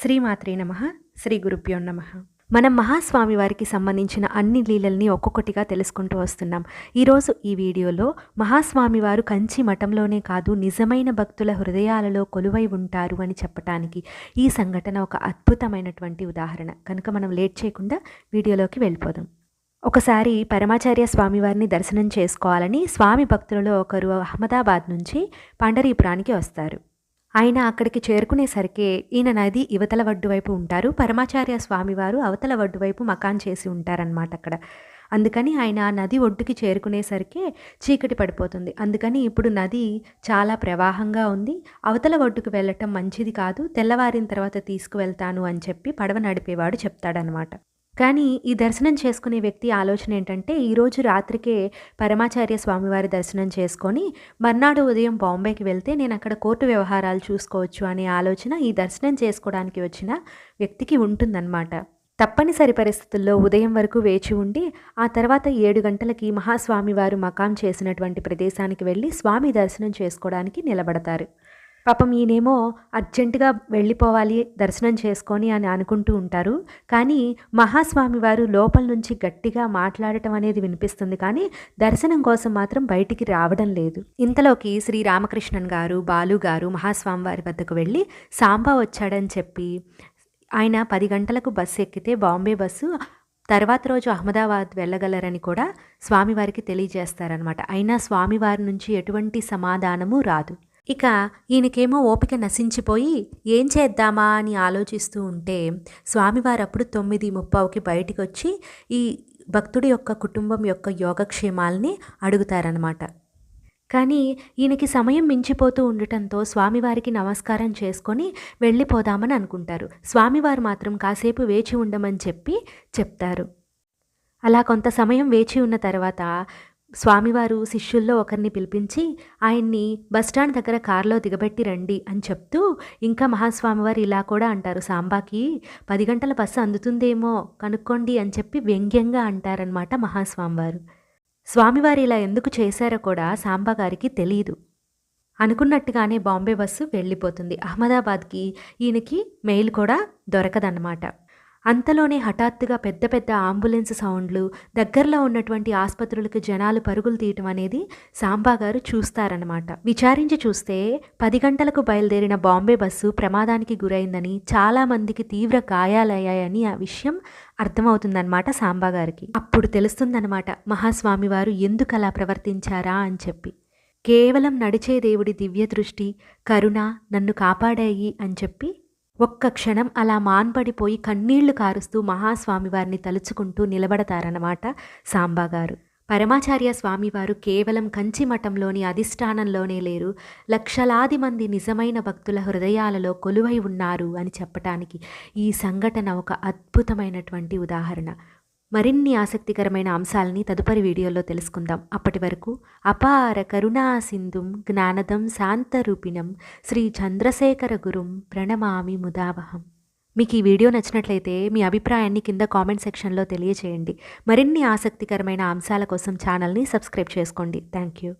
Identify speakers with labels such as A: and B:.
A: శ్రీమాత్రే నమ శ్రీ గురుభ్యో నమ. మనం మహాస్వామి వారికి సంబంధించిన అన్ని లీలల్ని ఒక్కొక్కటిగా తెలుసుకుంటూ వస్తున్నాం. ఈరోజు ఈ వీడియోలో మహాస్వామి వారు కంచి మఠంలోనే కాదు నిజమైన భక్తుల హృదయాలలో కొలువై ఉంటారు అని చెప్పటానికి ఈ సంఘటన ఒక అద్భుతమైనటువంటి ఉదాహరణ. కనుక మనం లేట్ చేయకుండా వీడియోలోకి వెళ్ళిపోదాం. ఒకసారి పరమాచార్య స్వామివారిని దర్శనం చేసుకోవాలని స్వామి భక్తులలో ఒకరు అహ్మదాబాద్ నుంచి పండరీపురానికి వస్తారు. ఆయన అక్కడికి చేరుకునేసరికి ఈయన నది ఇవతల వడ్డు వైపు ఉంటారు. పరమాచార్య స్వామివారు అవతల వడ్డు వైపు మకాన్ చేసి ఉంటారనమాట అక్కడ. అందుకని ఆయన నది ఒడ్డుకి చేరుకునేసరికి చీకటి పడిపోతుంది. అందుకని ఇప్పుడు నది చాలా ప్రవాహంగా ఉంది. అవతల ఒడ్డుకు వెళ్ళటం మంచిది కాదు. తెల్లవారిన తర్వాత తీసుకువెళ్తాను అని చెప్పి పడవ నడిపేవాడు చెప్తాడనమాట కానీ ఈ దర్శనం చేసుకునే వ్యక్తి ఆలోచన ఏంటంటే ఈరోజు రాత్రికే పరమాచార్య స్వామివారి దర్శనం చేసుకొని మర్నాడు ఉదయం బాంబేకి వెళ్తే నేను అక్కడ కోర్టు వ్యవహారాలు చూసుకోవచ్చు అనే ఆలోచన ఈ దర్శనం చేసుకోవడానికి వచ్చిన వ్యక్తికి ఉంటుందన్నమాట. తప్పనిసరి పరిస్థితుల్లో ఉదయం వరకు వేచి ఉండి ఆ తర్వాత ఏడు గంటలకి మహాస్వామివారు మకాం చేసినటువంటి ప్రదేశానికి వెళ్ళి స్వామి దర్శనం చేసుకోవడానికి నిలబడతారు. పాపం ఈయనేమో అర్జెంటుగా వెళ్ళిపోవాలి దర్శనం చేసుకొని అని అనుకుంటూ ఉంటారు. కానీ మహాస్వామి వారు లోపల నుంచి గట్టిగా మాట్లాడటం అనేది వినిపిస్తుంది. కానీ దర్శనం కోసం మాత్రం బయటికి రావడం లేదు. ఇంతలోకి శ్రీ రామకృష్ణన్ గారు బాలు గారు మహాస్వామి వారి వద్దకు వెళ్ళి సాంబా వచ్చాడని చెప్పి ఆయన పది గంటలకు బస్సు ఎక్కితే బాంబే బస్సు తర్వాత రోజు అహ్మదాబాద్ వెళ్ళగలరని కూడా స్వామివారికి తెలియజేస్తారనమాట అయినా స్వామివారి నుంచి ఎటువంటి సమాధానము రాదు. ఇక ఈయనకేమో ఓపిక నశించిపోయి ఏం చేద్దామా అని ఆలోచిస్తూ ఉంటే స్వామివారు అప్పుడు తొమ్మిది ముప్పావుకి బయటికి వచ్చి ఈ భక్తుడి యొక్క కుటుంబం యొక్క యోగక్షేమాల్ని అడుగుతారనమాట కానీ ఈయనకి సమయం మించిపోతూ ఉండటంతో స్వామివారికి నమస్కారం చేసుకొని వెళ్ళిపోదామని అనుకుంటారు. స్వామివారు మాత్రం కాసేపు వేచి ఉండమని చెప్పి చెప్తారు. అలా కొంత సమయం వేచి ఉన్న తర్వాత స్వామివారు శిష్యుల్లో ఒకరిని పిలిపించి ఆయన్ని బస్టాండ్ దగ్గర కారులో దిగబెట్టి రండి అని చెప్తూ ఇంకా మహాస్వామివారు ఇలా కూడా అంటారు సాంబాకి పది గంటల బస్సు అందుతుందేమో కనుక్కోండి అని చెప్పి వ్యంగ్యంగా అంటారనమాట మహాస్వామివారు. స్వామివారు ఇలా ఎందుకు చేశారో కూడా సాంబా గారికి తెలియదు అనుకున్నట్టుగానే బాంబే బస్సు వెళ్ళిపోతుంది. అహ్మదాబాద్కి ఈయనకి మెయిల్ కూడా దొరకదన్నమాట. అంతలోనే హఠాత్తుగా పెద్ద పెద్ద అంబులెన్స్ సౌండ్లు దగ్గరలో ఉన్నటువంటి ఆసుపత్రులకు జనాలు పరుగులు తీయటం అనేది సాంబా గారు చూస్తారనమాట విచారించి చూస్తే పది గంటలకు బయలుదేరిన బాంబే బస్సు ప్రమాదానికి గురైందని చాలామందికి తీవ్ర గాయాలయ్యాయని ఆ విషయం అర్థమవుతుందన్నమాట సాంబా గారికి. అప్పుడు తెలుస్తుందన్నమాట మహాస్వామి వారు ఎందుకు అలా ప్రవర్తించారా అని చెప్పి. కేవలం నడిచే దేవుడి దివ్య దృష్టి కరుణ నన్ను కాపాడాయి అని చెప్పి ఒక్క క్షణం అలా మాన్పడిపోయి కన్నీళ్ళు కారుస్తూ మహాస్వామివారిని తలుచుకుంటూ నిలబడతారన్నమాట సాంబాగారు. పరమాచార్య స్వామివారు కేవలం కంచి మఠంలోని అధిష్టానంలోనే లేరు. లక్షలాది మంది నిజమైన భక్తుల హృదయాలలో కొలువై ఉన్నారు అని చెప్పటానికి ఈ సంఘటన ఒక అద్భుతమైనటువంటి ఉదాహరణ. మరిన్ని ఆసక్తికరమైన అంశాలని తదుపరి వీడియోలో తెలుసుకుందాం. అప్పటి వరకు అపార కరుణా సింధుం జ్ఞానదం శాంతరూపిణం శ్రీ చంద్రశేఖర గురుం ప్రణమామి ముదావహం. మీకు ఈ వీడియో నచ్చినట్లయితే మీ అభిప్రాయాన్ని కింద కామెంట్ సెక్షన్లో తెలియచేయండి. మరిన్ని ఆసక్తికరమైన అంశాల కోసం ఛానల్ని సబ్స్క్రైబ్ చేసుకోండి. Thank you.